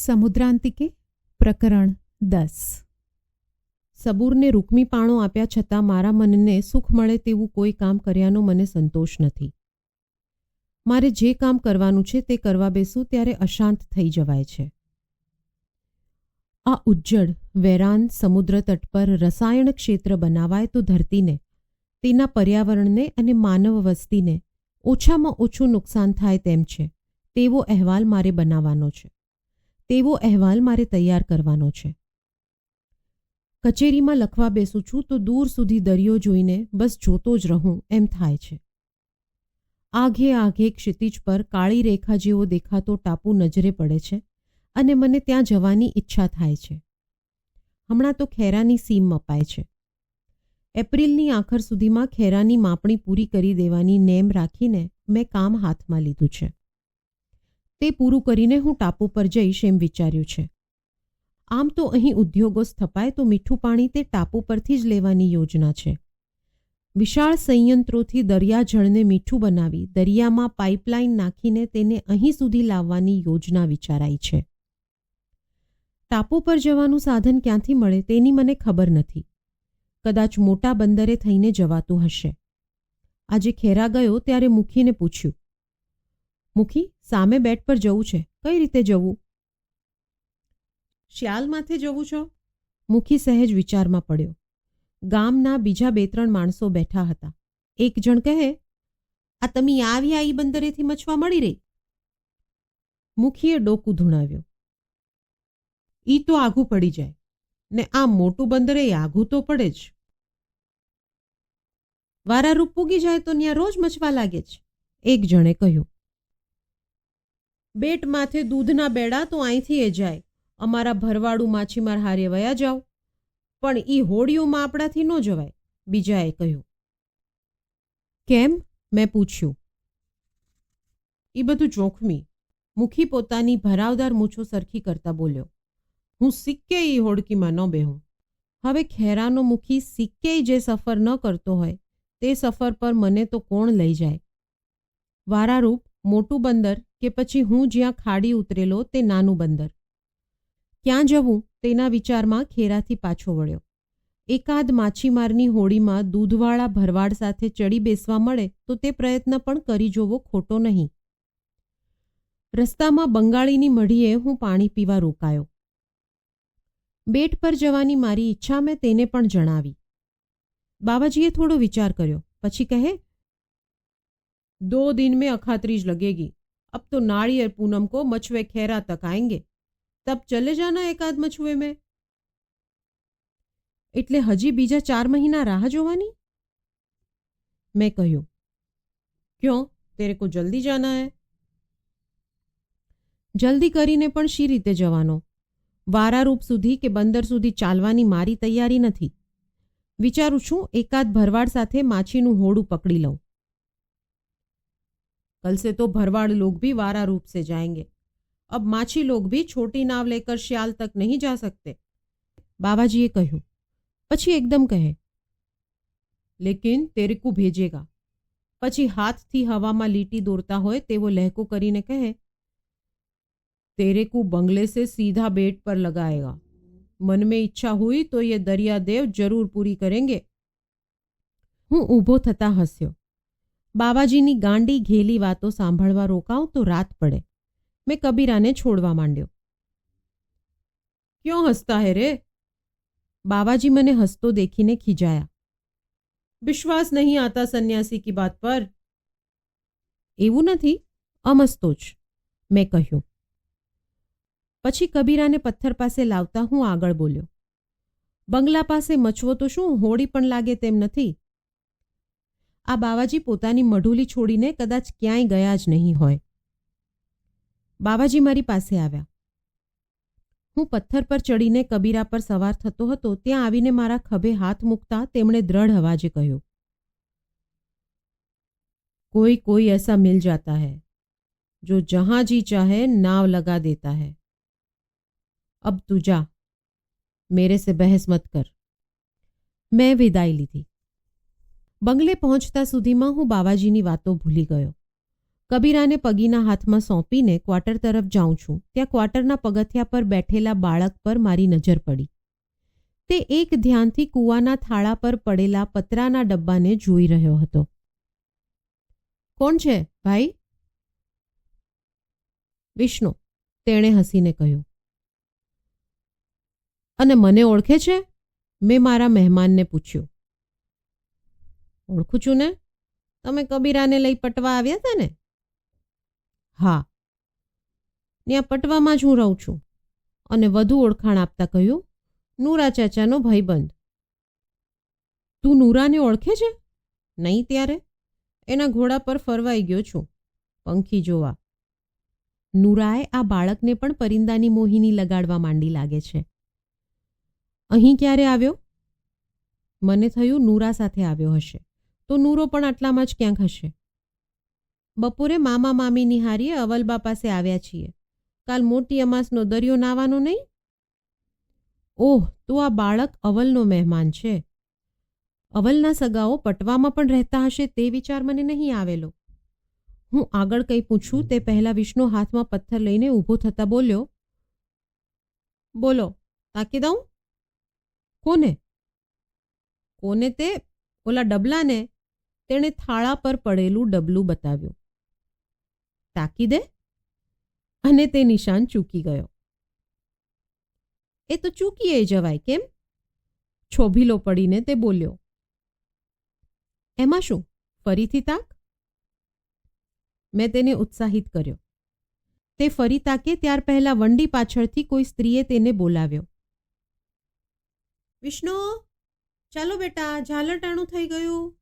સમુદ્રાંતિકે પ્રકરણ દસ સબૂરને રૂકમી પાણો આપ્યા છતાં મારા મનને સુખ મળે તેવું કોઈ કામ કર્યાનો મને સંતોષ નથી મારે જે કામ કરવાનું છે તે કરવા બેસું ત્યારે અશાંત થઈ જવાય છે આ ઉજ્જડ વેરાન સમુદ્ર તટ પર રસાયણ ક્ષેત્ર બનાવાય તો ધરતીને તેના પર્યાવરણને અને માનવ વસ્તીને ઓછામાં ઓછું નુકસાન થાય તેમ છે તેવો અહેવાલ મારે બનાવવાનો છે તેવો અહેવાલ મારે તૈયાર કરવાનો છે. કચેરીમાં લખવા બેસું છું તો દૂર સુધી દરિયો જોઈને બસ જોતો જ રહું એમ થાય છે. આઘે આઘે ક્ષિતિજ પર કાળી રેખા જેવો દેખાતો ટાપુ નજરે પડે છે અને મને ત્યાં જવાની ઈચ્છા થાય છે. હમણાં તો ખેરાની સીમ મપાય છે. એપ્રિલની આખર સુધીમાં ખેરાની માપણી પૂરી કરી દેવાની નેમ રાખીને મેં કામ હાથમાં લીધું છે. તે પૂરું કરીને હું ટાપુ પર જઈશ એમ વિચાર્યું છે. આમ તો અહીં ઉદ્યોગો સ્થપાય તો મીઠું પાણી તે ટાપુ પરથી જ લેવાની યોજના છે. વિશાળ સંયંત્રોથી દરિયાજળને મીઠું બનાવી દરિયામાં પાઇપલાઇન નાખીને તેને અહીં સુધી લાવવાની યોજના વિચારાઈ છે. ટાપુ પર જવાનું સાધન ક્યાંથી મળે તેની મને ખબર નથી. કદાચ મોટા બંદરે થઈને જવાતું હશે. આજે ખેરા ગયો ત્યારે મુખીને પૂછ્યું મુખી સામે બેટ પર જવું છે. કઈ રીતે જવું? શ્યાલ માથે જવું છો? મુખી સહેજ વિચારમાં પડ્યો. ગામના બીજા બે ત્રણ માણસો બેઠા હતા. એક જણ કહે, આ તમે આવ્યા એ બંદરેથી મચવા મળી રહી? મુખીએ ડોકું ધૂણાવ્યું. ઈ તો આઘું પડી જાય. ને આ મોટું બંદરે આઘું તો પડે જ. વારા રૂપ પૂગી જાય તો ત્યાં રોજ મચવા લાગે છે એક જણે કહ્યું. બેટ માથે દૂધના બેડા તો અહીંથી એ જાય. અમારા ભરવાડું માછીમાર હારે વયા જાઓ. પણ ઈ હોડીઓમાં આપણાથી ન જવાય, બીજાએ કહ્યું. કેમ? મેં પૂછ્યું. એ બધું જોખમી. મુખી પોતાની ભરાવદાર મૂછો સરખી કરતા બોલ્યો. હું સિક્કે ઈ હોડકીમાં ન બેહું. હવે ખેરાનો મુખી સિક્કેય જે સફર ન કરતો હોય, તે સફર પર મને તો કોણ લઈ જાય? વારારૂપ મોટું બંદર કે પછી હું જ્યાં ખાડી ઉતરેલો તે નાનું બંદર. ક્યાં જવું તેના વિચારમાં ખેરાથી પાછો વળ્યો. એકાદ માછીમારની હોડીમાં દૂધવાળા ભરવાડ સાથે ચડી બેસવા મળે તો તે પ્રયત્ન પણ કરી જોવો ખોટો નહીં. રસ્તામાં બંગાળીની મઢીએ હું પાણી પીવા રોકાયો. બેટ પર જવાની મારી ઈચ્છા મેં તેને પણ જણાવી. બાબાજીએ થોડો વિચાર કર્યો. પછી કહે दो दिन में अखातरीज लगेगी। अब तो नाड़ी और पूनम को मछुए खेरा तक आएँगे। तब चले जाना एक आध मछुए में। इतले हजी बीजा चार महीना राह जो मैं कहूँ क्यों? तेरे को जल्दी जाना है? जल्दी करीने पण शी रीते जवानो। वारा रूप सुधी के बंदर सुधी चालवानी मारी तैयारी नहीं विचारू छू एकाद भरवाड़े साथे माछीनू होड़ू पकड़ी लऊं। कल से तो भरवाड़ लोग भी वारा रूप से जाएंगे अब माछी लोग भी छोटी नाव लेकर श्याल तक नहीं जा सकते बाबाजीए કહ્યું પછી એકદમ કહે લેકિન તેરે કો ભેજેગા પછી હાથથી હવામાં લીટી દોરતા હોય તેવો લહેકો કરીને કહે तेरे को बंगले से सीधा बेट पर लगाएगा मन में इच्छा हुई तो ये दरिया देव जरूर पूरी करेंगे હું ઊભો થતા હસ્યો બાબાજીની ગાંડી ઘેલી વાતો સાંભળવા રોકાઉં તો રાત પડે. મેં કબીરાને છોડવા માંડ્યો. ક્યો હસતા હે રે? બાબાજી મને હસતો દેખીને ખીજાયા. વિશ્વાસ નહીં આતા સન્યાસી કી બાત પર. એવું નથી, અમસ્તો જ, મેં કહ્યું. પછી કબીરાને પથ્થર પાસે લાવતા હું આગળ બોલ્યો. બંગલા પાસે મચવો તો શું, હોડી પણ લાગે તેમ નથી. આ બાવાજી પોતાની મઢુલી છોડીને કદાચ ક્યાંય ગયા જ નહીં હોય બાવાજી મારી પાસે આવ્યા હું પથ્થર પર ચડીને કબીરા પર સવાર થતો હતો ત્યાં આવીને મારા ખભે હાથ મૂકતા તેમણે દ્રઢ અવાજે કહ્યું કોઈ કોઈ ऐसा मिल जाता है जो जहां जी चाहे नाव लगा देता है अब तू जा मेरे से बहस मत कर મેં વિદાય લીધી બંગલે પહોંચતા સુધીમાં હું બાવાજીની વાતો ભૂલી ગયો. કબીરાને પગીના હાથમાં સોંપીને ક્વાર્ટર તરફ જાઉં છું. ત્યાં ક્વાર્ટરના પગથિયા પર બેઠેલા બાળક પર મારી નજર પડી. તે એક ધ્યાનથી કૂવાના થાળા પર પડેલા પતરાના ડબ્બાને જોઈ રહ્યો હતો. કોણ છે, ભાઈ? વિષ્ણુ, તેણે હસીને કહ્યું. અને મને ઓળખે છે? મેં મારા મહેમાનને પૂછ્યું. ઓળખું છું ને? તમે કબીરાને લઈ પટવા આવ્યા હતા ને? હા. ત્યાં પટવામાં જ હું રહું છું. અને વધુ ઓળખાણ આપતા કહ્યું, નૂરા ચાચાનો ભાઈબંધ. તું નૂરાને ઓળખે છે? નહીં ત્યારે. એના ઘોડા પર ફરવાઈ ગયો છું. પંખી જોવા. નૂરાએ આ બાળકને પણ પરિંદાની મોહિની લગાડવા માંડી લાગે છે. અહીં ક્યારે આવ્યો? મને થયું નૂરા સાથે આવ્યો હશે. તો નૂરો પણ આટલામાં જ ક્યાંક હશે? બપોરે મામા મામી નિહારીએ અવલબા પાસે આવ્યા છીએ. કાલ મોટી અમાસનો દરિયો નાવાનો નહીં? ઓહ, તો આ બાળક અવલનો મહેમાન છે. અવલના સગાઓ પટવામાં પણ રહેતા હશે તે વિચાર મને નહીં આવેલો. હું આગળ કંઈ પૂછું તે પહેલાં વિષ્ણુ હાથમાં પથ્થર લઈને ઊભો થતા બોલ્યો, બોલો તાકી દઉં કોને? કોને તે? ઓલા ડબલાને? તેણે થાળા પર પડેલું ડબલું બતાવ્યું. તાકી દે. અને તે નિશાન ચૂકી ગયો. એ તો ચૂકીએ જવાય, કેમ? છોભીલો પડીને તે બોલ્યો. એમાં શું? ફરીથી તાક? મેં તેને ઉત્સાહિત કર્યો. તે ફરી તાકે ત્યાર પહેલા વંડી પાછળથી કોઈ સ્ત્રીએ તેને બોલાવ્યો. વિષ્ણુ, ચાલો બેટા ઝાલટાણું થઈ ગયું.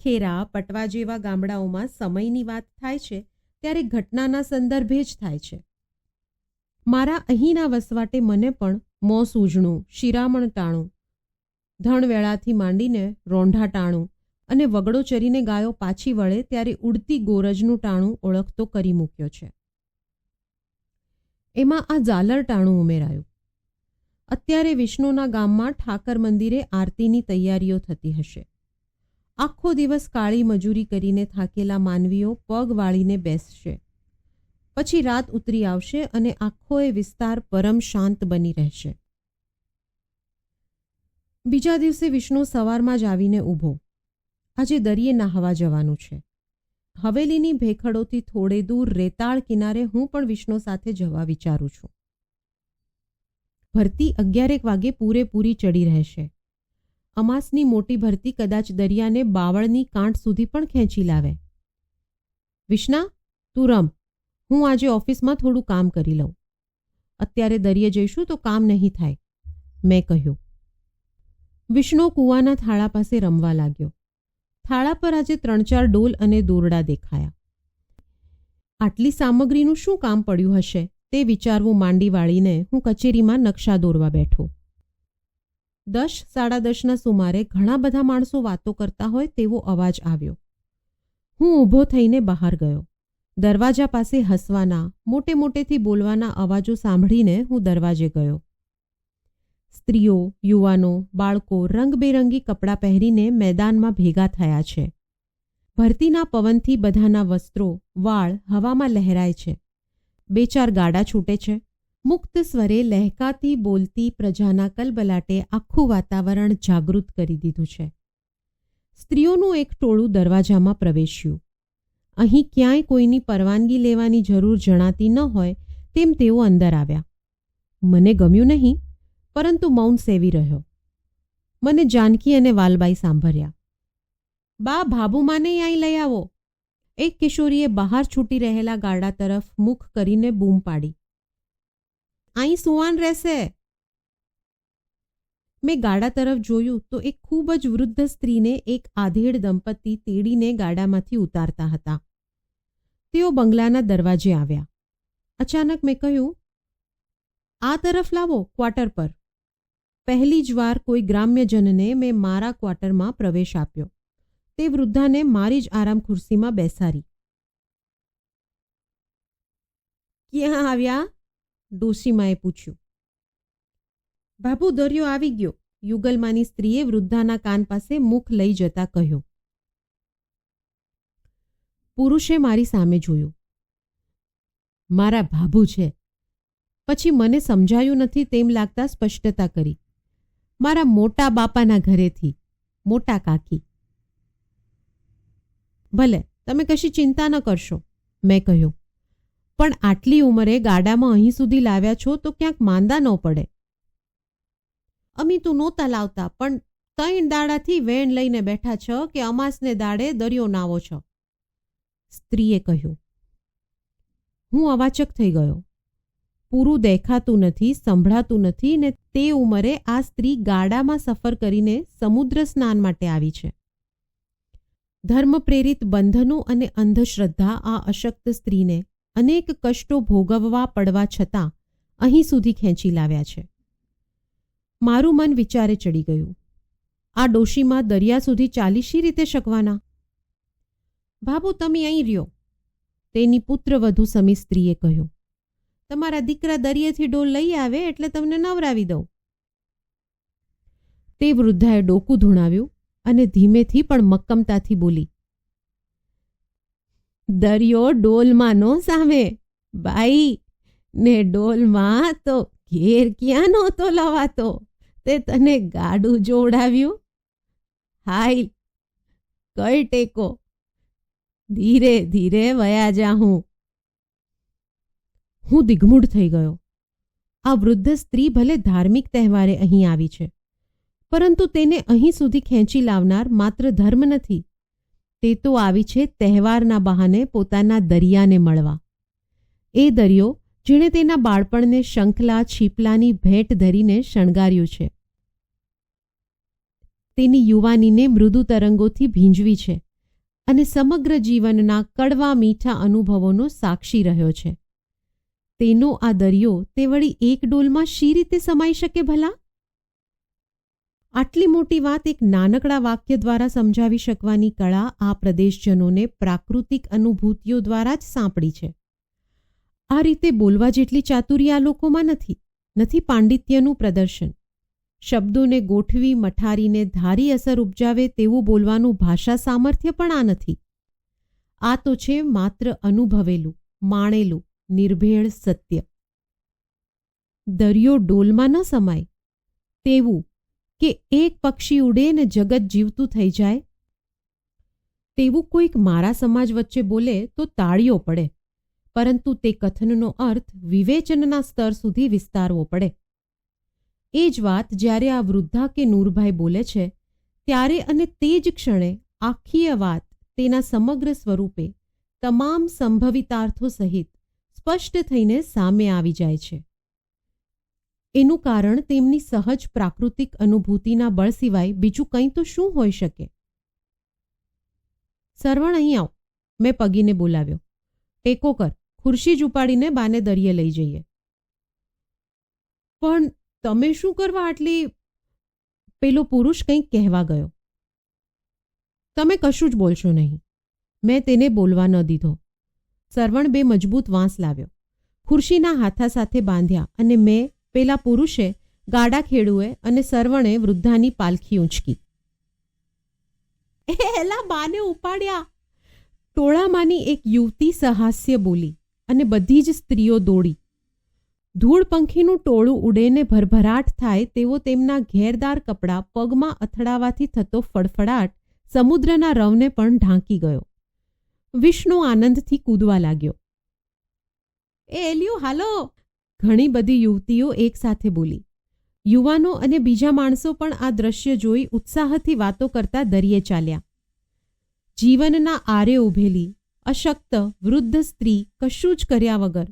ખેરા પટવા જેવા ગામડાઓમાં સમયની વાત થાય છે, ત્યારે ઘટનાના સંદર્ભે જ થાય છે. મારા અહીંના વસવાટે મને પણ મોં સૂજણું, શિરામણ ટાણું. ધણવેળાથી માંડીને રોંઢા ટાણું અને વગડો ચરીને ગાયો પાછી વળે ત્યારે ઉડતી ગોરજનું ટાણું ઓળખતો કરી મૂક્યો છે. એમાં આ ઝાલર ટાણું ઉમેરાયું. અત્યારે વિષ્ણુના ગામમાં ઠાકર મંદિરે આરતીની તૈયારીઓ થતી હશે. આખો દિવસ કાળી મજૂરી કરીને થાકેલા માનવીઓ પગ વાળીને બેસશે. પછી રાત ઉતરી આવશે અને આખો એ વિસ્તાર પરમ શાંત બની રહેશે. બીજા દિવસે વિષ્ણુ સવારમાં જ આવીને ઊભો. આજે દરિયે નાહવા જવાનું છે. હવેલીની ભેખડોથી થોડે દૂર રેતાળ કિનારે હું પણ વિષ્ણુ સાથે જવા વિચારું છું. ભરતી અગિયારેક વાગે પૂરેપૂરી ચડી રહેશે. અમાસની મોટી ભરતી કદાચ દરિયાને બાવળની કાંઠ સુધી પણ ખેંચી લાવે. વિષ્ણા, તું રમ. હું આજે ઓફિસમાં થોડું કામ કરી લઉં. અત્યારે દરિયે જઈશું તો કામ નહીં થાય, મેં કહ્યું. વિષ્ણુ કૂવાના થાળા પાસે રમવા લાગ્યો. થાળા પર આજે ત્રણ ચાર ડોલ અને દોરડા દેખાયા. આટલી સામગ્રીનું શું કામ પડ્યું હશે, તે વિચારવું માંડી વાળીને હું કચેરીમાં નકશા દોરવા બેઠો. દસ, સાડા દસના સુમારે ઘણા બધા માણસો વાતો કરતા હોય તેવો અવાજ આવ્યો. હું ઊભો થઈને બહાર ગયો. દરવાજા પાસે હસવાના, મોટે મોટેથી બોલવાના અવાજો સાંભળીને હું દરવાજે ગયો. સ્ત્રીઓ, યુવાનો, બાળકો રંગબેરંગી કપડાં પહેરીને મેદાનમાં ભેગા થયા છે. ભરતીના પવનથી બધાના વસ્ત્રો, વાળ હવામાં લહેરાય છે. બે ચાર ગાડા છૂટે છે. મુક્ત સ્વરે લહેકાતી બોલતી પ્રજાના કલબલાટે આખું વાતાવરણ જાગૃત કરી દીધું છે. સ્ત્રીઓનું એક ટોળું દરવાજામાં પ્રવેશ્યું. અહીં ક્યાંય કોઈની પરવાનગી લેવાની જરૂર જણાતી ન હોય તેમ તેઓ અંદર આવ્યા. મને ગમ્યું નહીં, પરંતુ મૌન સેવી રહ્યો. મને જાનકી અને વાલબાઈ સાંભળ્યા. બા, ભાભુમાને અહીં લઈ આવો. એક કિશોરીએ બહાર છૂટી રહેલા ગાડા તરફ મુખ કરીને બૂમ પાડી. અહીં સુવાન રહેશે. મેં ગાડા તરફ જોયું તો એક ખૂબ જ વૃદ્ધ સ્ત્રીને એક આધેડ દંપતી તેડીને ગાડામાંથી ઉતારતા હતા. તેઓ બંગલાના દરવાજે આવ્યા. અચાનક મેં કહ્યું, આ તરફ લાવો ક્વાર્ટર પર. પહેલી જ વાર કોઈ ગ્રામ્યજનને મેં મારા ક્વાર્ટરમાં પ્રવેશ આપ્યો. તે વૃદ્ધાને મારી જ આરામ ખુરશીમાં બેસાડી. ક્યાં આવ્યા? ડોશીમાએ પૂછ્યું. બાબુ દરિયો આવી ગયો. યુગલમાની સ્ત્રીએ વૃદ્ધાના કાન પાસે મુખ લઈ જતા કહ્યું. પુરુષે મારી સામે જોયું. મારા ભાભુ છે. પછી મને સમજાયું નથી તેમ લાગતા સ્પષ્ટતા કરી. મારા મોટા બાપાના ઘરેથી, મોટા કાકી. ભલે, તમે કશી ચિંતા ન કરશો, મેં કહ્યું. પણ આટલી ઉંમરે ગાડામાં અહીં સુધી લાવ્યા છો તો ક્યાંક માંદા ન પડે. અમી તું નહોતા લાવતા, પણ ત્રણ દાડાથી વેણ લઈને બેઠા છ કે અમાસને દાડે દરિયો નાવો છો. સ્ત્રીએ કહ્યું, હું અવાચક થઈ ગયો. પૂરું દેખાતું નથી, સંભળાતું નથી ને તે ઉંમરે આ સ્ત્રી ગાડામાં સફર કરીને સમુદ્ર સ્નાન માટે આવી છે. ધર્મ પ્રેરિત બંધનો અને અંધશ્રદ્ધા આ અશક્ત સ્ત્રીને અનેક કષ્ટો ભોગવવા પડવા છતાં અહીં સુધી ખેંચી લાવ્યા છે. મારું મન વિચારે ચડી ગયું. આ ડોશીમાં દરિયા સુધી ચાલી શી રીતે શકવાના? બાબુ તમે અહીં રહ્યો. તેની પુત્રવધુ સમી સ્ત્રીએ કહ્યું. તમારા દીકરા દરિયેથી ડોલ લઈ આવે એટલે તમને નવરાવી દઉં. તે વૃદ્ધાએ ડોકું ધૂણાવ્યું અને ધીમેથી પણ મક્કમતાથી બોલી દરિયો ડોલમાં નો સામે. બાઈ, ને ડોલમાં તો ઘેર ક્યાં નહોતો લવાતો? તે તને ગાડું જોવડાવ્યું? હાય, કઈ ટેકો? ધીરે ધીરે વયા જા હું. હું દિગ્મૂઢ થઈ ગયો. આ વૃદ્ધ સ્ત્રી ભલે ધાર્મિક તહેવારે અહીં આવી છે, પરંતુ તેને અહીં સુધી ખેંચી લાવનાર માત્ર ધર્મ નથી. તે તો આવી છે તહેવારના બહાને પોતાના દરિયાને મળવા. એ દરિયો, જેણે તેના બાળપણને શંખલા છીપલાની ભેટ ધરીને શણગાર્યું છે. તેની યુવાનીને મૃદુ તરંગોથી ભીંજવી છે અને સમગ્ર જીવનના કડવા મીઠા અનુભવોનો સાક્ષી રહ્યો છે. તેનો આ દરિયો તે વળી એક ડોલમાં શી રીતે સમાઈ શકે ભલા? આટલી મોટી વાત એક નાનકડા વાક્ય દ્વારા સમજાવી શકવાની કળા આ પ્રદેશજનોને પ્રાકૃતિક અનુભૂતિઓ દ્વારા જ સાંપડી છે. આ રીતે બોલવા જેટલી ચાતુરી આ લોકોમાં નથી નથી પાંડિત્યનું પ્રદર્શન. શબ્દોને ગોઠવી, મઠારીને ધારી અસર ઉપજાવે તેવું બોલવાનું ભાષા સામર્થ્ય પણ આ નથી. આ તો છે માત્ર અનુભવેલું, માણેલું, નિર્ભેળ સત્ય. દરિયો ડોલમાં ન સમાય, તેવું કે એક પક્ષી ઉડે ને જગત જીવતું થઈ જાય? તેવું કોઈક મારા સમાજ વચ્ચે બોલે તો તાળીઓ પડે, પરંતુ તે કથનનો અર્થ વિવેચનના સ્તર સુધી વિસ્તારવો પડે. એ જ વાત જ્યારે આ વૃદ્ધા કે નૂરભાઈ બોલે છે, ત્યારે અને તે જ ક્ષણે આખી વાત તેના સમગ્ર સ્વરૂપે તમામ સંભવિતાર્થો સહિત સ્પષ્ટ થઈને સામે આવી જાય છે. એનું કારણ તેમની સહજ પ્રાકૃતિક અનુભૂતિના બળ સિવાય બીજું કંઈ તો શું હોઈ શકે? સરવણ અહીં આવ. મેં પગીને બોલાવ્યો. ટેકો કર. ખુરશી જ ઉપાડીને બાને દરિયે લઈ જઈએ. પણ તમે શું કરવા આટલી પેલો પુરુષ કંઈક કહેવા ગયો? તમે કશું જ બોલશો નહીં. મેં તેને બોલવા ન દીધો. સરવણ બે મજબૂત વાંસ લાવ્યો. ખુરશીના હાથા સાથે બાંધ્યા અને મેં પેલા પુરુષે ગાડા ખેડુએ અને સરવણે વૃદ્ધાની પાલખી ઊંચકી. એલા બાને ઉપાડ્યા. ટોળામાંની એક યુવતી સહાસ્ય બોલી અને બધી જ સ્ત્રીઓ દોડી. ધૂળ પંખીનું ટોળું ઉડેને ભરભરાટ થાય તેવો તેમના ઘેરદાર કપડાં પગમાં અથડાવાથી થતો ફડફડાટ સમુદ્રના રવને પણ ઢાંકી ગયો. વિષ્ણુ આનંદથી કૂદવા લાગ્યો. એ એલ્યું, હાલો! ઘણી બધી યુવતીઓ એકસાથે બોલી, યુવાનો અને બીજા માણસો પણ આ દ્રશ્ય જોઈ ઉત્સાહથી વાતો કરતા દરિયે ચાલ્યા. જીવનના આરે ઉભેલી, અશક્ત, વૃદ્ધ સ્ત્રી કશું જ કર્યા વગર,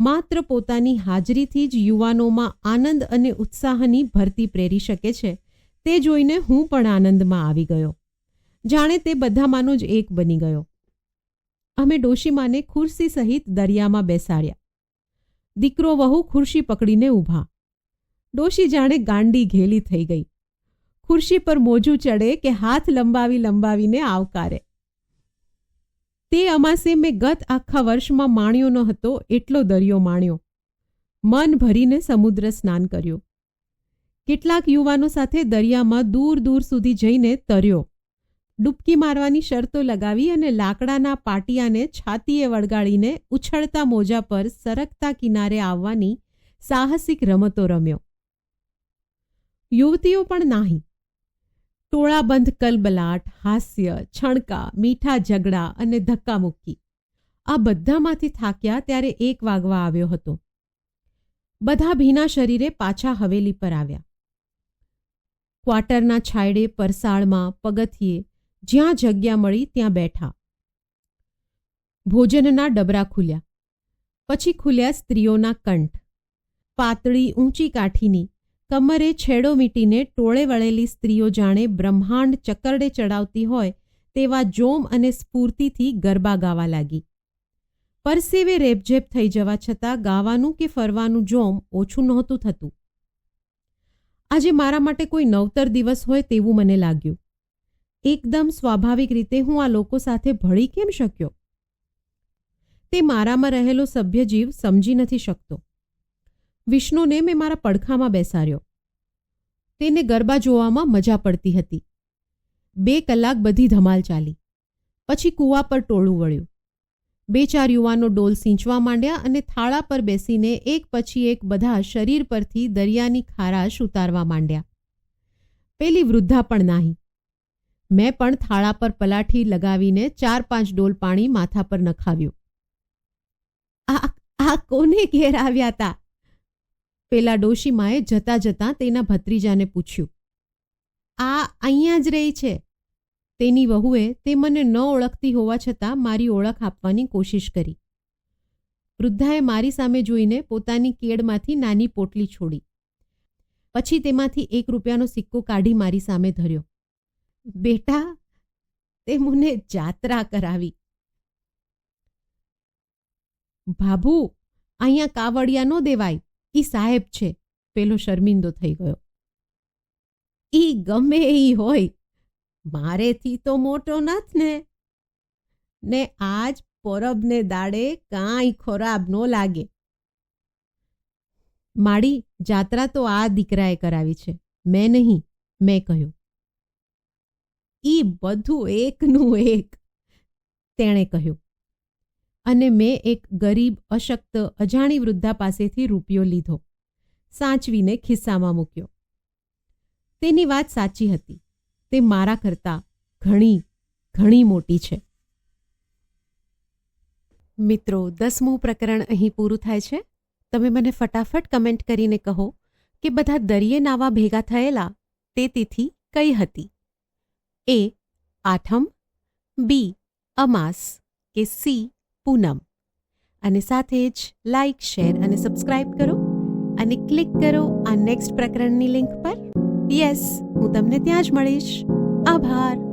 માત્ર પોતાની હાજરીથી જ યુવાનોમાં આનંદ અને ઉત્સાહની ભરતી પ્રેરી શકે છે, તે જોઈને હું પણ આનંદમાં આવી ગયો. જાણે તે બધામાંનો જ એક બની ગયો. અમે ડોશીમાને ખુરશી સહિત દરિયામાં બેસાડ્યા. દીકરો વહુ ખુરશી પકડીને ઊભા. ડોશી જાણે ગાંડી ઘેલી થઈ ગઈ. ખુરશી પર મોજું ચડે કે હાથ લંબાવી લંબાવીને આવકારે. તે અમાસે મેં ગત આખા વર્ષમાં માણ્યો ન હતો એટલો દરિયો માણ્યો. મન ભરીને સમુદ્ર સ્નાન કર્યું. કેટલાક યુવાનો સાથે દરિયામાં દૂર દૂર સુધી જઈને તર્યો. ડૂબકી મારવાની શરતો લગાવી અને લાકડાના પાટિયાને છાતીએ વળગાડીને ઉછળતા મોજા પર સરકતા કિનારે આવવાની સાહસિક રમતો રમ્યો. યુવતીઓ પણ નાહી. ટોળાબંધ કલબલાટ, હાસ્ય, છણકા, મીઠા ઝઘડા અને ધક્કામુક્કી. આ બધામાંથી થાક્યા ત્યારે એક વાગવા આવ્યો હતો. બધા ભીના શરીરે પાછા હવેલી પર આવ્યા. ક્વાર્ટરના છાયડે પરસાળમાં પગથિયે જ્યાં જગ્યા મળી ત્યાં બેઠા. ભોજનના ડબરા ખુલ્યા. પછી ખુલ્યા સ્ત્રીઓના કંઠ. પાતળી ઊંચી કાઠીની. કમરે છેડો મીટીને ટોળે વળેલી સ્ત્રીઓ જાણે બ્રહ્માંડ ચકરડે ચડાવતી હોય તેવા જોમ અને સ્ફૂર્તિથી ગરબા ગાવા લાગી. પરસેવે રેપઝેપ થઈ જવા છતાં ગાવાનું કે ફરવાનું જોમ ઓછું નહોતું થતું. આજે મારા માટે કોઈ નવતર દિવસ હોય તેવું મને લાગ્યું. એકદમ સ્વાભાવિક રીતે હું આ લોકો સાથે ભળી કેમ શક્યો? તે મારામાં રહેલો સભ્યજીવ સમજી નથી શકતો. વિષ્ણુને મેં મારા પડખામાં બેસાડ્યો. તેને ગરબા જોવામાં મજા પડતી હતી. બે કલાક બધી ધમાલ ચાલી. પછી કૂવા પર ટોળું વળ્યું. બે ચાર યુવાનો ડોલ સિંચવા માંડ્યા અને થાળા પર બેસીને એક પછી એક બધા શરીર પરથી દરિયાની ખારાશ ઉતારવા માંડ્યા. પેલી વૃદ્ધા પણ નાહી. મેં પણ થાળા પર પલાઠી લગાવીને ચાર પાંચ ડોલ પાણી માથા પર નખાવ્યું. આ કોને ઘેર આવ્યા તા? પેલા ડોશીમાએ જતા જતા તેના ભત્રીજાને પૂછ્યું. આ અહીંયા જ રહી છે. તેની વહુએ તે મને ન ઓળખતી હોવા છતાં મારી ઓળખ આપવાની કોશિશ કરી. વૃદ્ધાએ મારી સામે જોઈને પોતાની કેડમાંથી નાની પોટલી છોડી. પછી તેમાંથી એક રૂપિયાનો સિક્કો કાઢી મારી સામે ધર્યો. બેટા, તે મને જાત્રા કરાવી. ભાભુ, અહીંયા કાવડિયા નો દેવાય. ઈ સાહેબ છે. પેલો શર્મિંદો થઈ ગયો. ઈ ગમે ઈ હોય. મારેથી તો મોટો નથ ને. ને આજ પરબને દાડે કાંઈ ખરાબ નો લાગે. માડી, જાત્રા તો આ દીકરાએ કરાવી છે. મેં નહીં. મેં કહ્યું. ઈ બધું એકનું એક, તેણે કહ્યું. અને મેં એક ગરીબ, અશક્ત, અજાણી વૃદ્ધા પાસેથી રૂપિયો લીધો, સાચવીને ખિસ્સામાં મૂક્યો. તેની વાત સાચી હતી. તે મારા કરતાં ઘણી ઘણી મોટી છે. મિત્રો, દસમું પ્રકરણ અહીં પૂરું થાય છે. તમે મને ફટાફટ કમેન્ટ કરીને કહો કે બધા દરિયે નાવા ભેગા થયેલા તે તિથિ કઈ હતી? એ આઠમ. બી અમાસ કે સી પૂનમ. અને સાથે જ લાઇક શેર અને સબસ્ક્રાઇબ કરો અને ક્લિક કરો આ નેક્સ્ટ પ્રકરણની લિંક પર. યસ હું તમને ત્યાં જ મળીશ. આભાર.